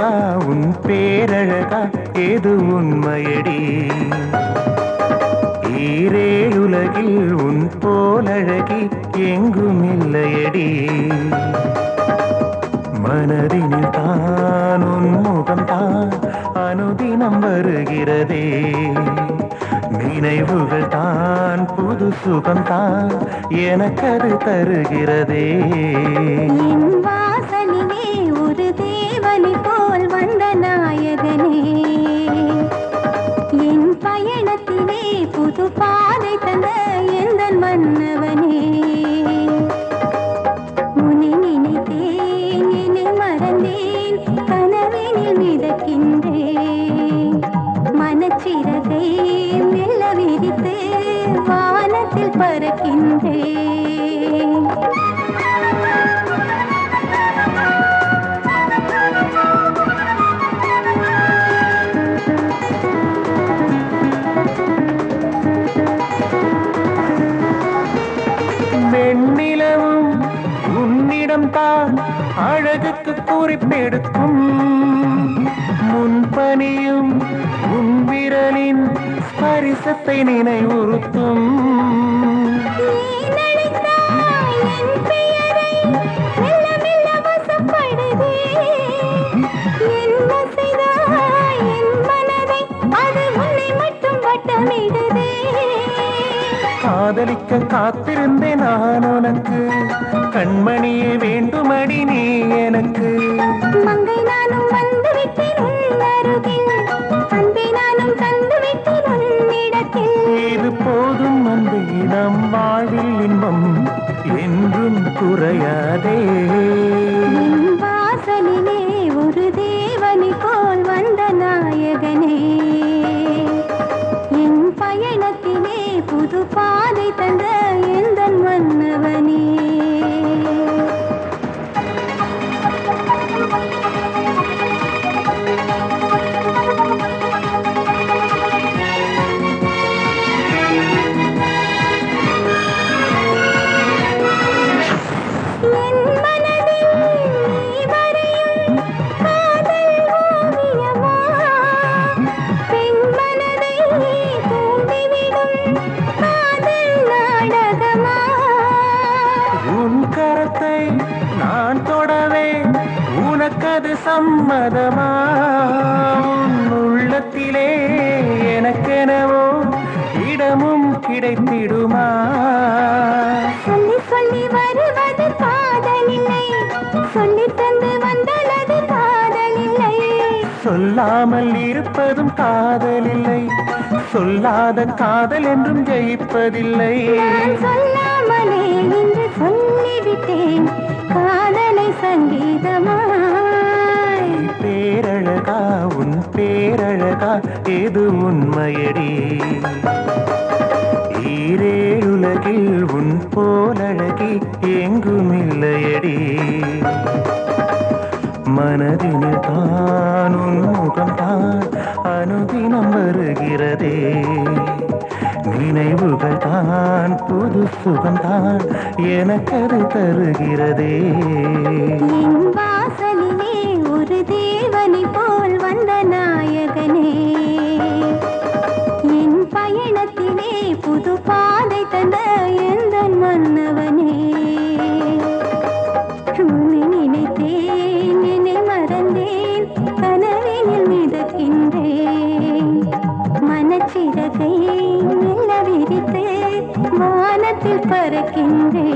நீ பேரழகா உன் பேரழகா ஏது உண்மையடி? ஈரே உலகில் உன் போலழகி எங்கும் இல்லையடி மனதினில் தான் உன் முகம்தான் அனுதினம் வருகிறதே. நினைவுகள் தான் புது சுகம்தான் அது தருகிறதே. என் வாசலிலே ஒரு தேவனி போ வந்த நாயகனே என் பயணத்திலே புது பாதை தந்த எந்த மன்னவனே? உன்னை நினைத்தேன் என்னை மறந்தேன் கனவினில் மிதக்கின்றேன். மனச்சிறகை மெல்ல விரித்து வானத்தில் பறக்கின்றேன். தான் அழகுக்கு குறிப்பெடுக்கும். முன்பனியும் உன் விரலின் ஸ்பரிசத்தை நினைவுறுத்தும். காதலிக்க காத்திருந்தேன் நான் உனக்கு. கண்மணியே வேண்டுமடி நீ எனக்கு. மங்கை நானும் வந்து விட்டேன் உன் அருகில். அன்பை நானும் தந்து விட்டேன் உன்னிடத்தில் இது போதும் அன்பே நம் வாழ்வில் இன்பம் என்றும் குறையாதே. நான் தொடவே உனக்கது சம்மதமா? உள்ளத்திலே எனக்கெனவோ இடமும் கிடைத்திடுமா? சொல்லி சொல்லி வருவது காதலில்லை. சொல்லி தந்து வந்தனது காதலில்லை. சொல்லாமல் இருப்பதும் காதலில்லை. சொல்லாத காதல் என்றும் ஜெயிப்பதில்லை. சொல்லாமலே இன்று சொல்லிவிட்டேன் காதலை சங்கீதமாய். பேரழகா உன் பேரழகா ஏது உண்மையடி? ஈரேழுலகில் உன் போலழகி எங்கும் இல்லையடி மனதினில் தான் சுகம்தான் எனக்கரு தருகிறதே. வாசலிலே ஒரு தேவனை போல் வந்த நாயகனே. என் பயணத்திலே புது பாதை தந்த எந்த மன்னவனே. நினைத்தேன் என்னை மறந்தேன் கனவினில் மிதக்கின்றேன். மனச்சிறகை పరకిందే.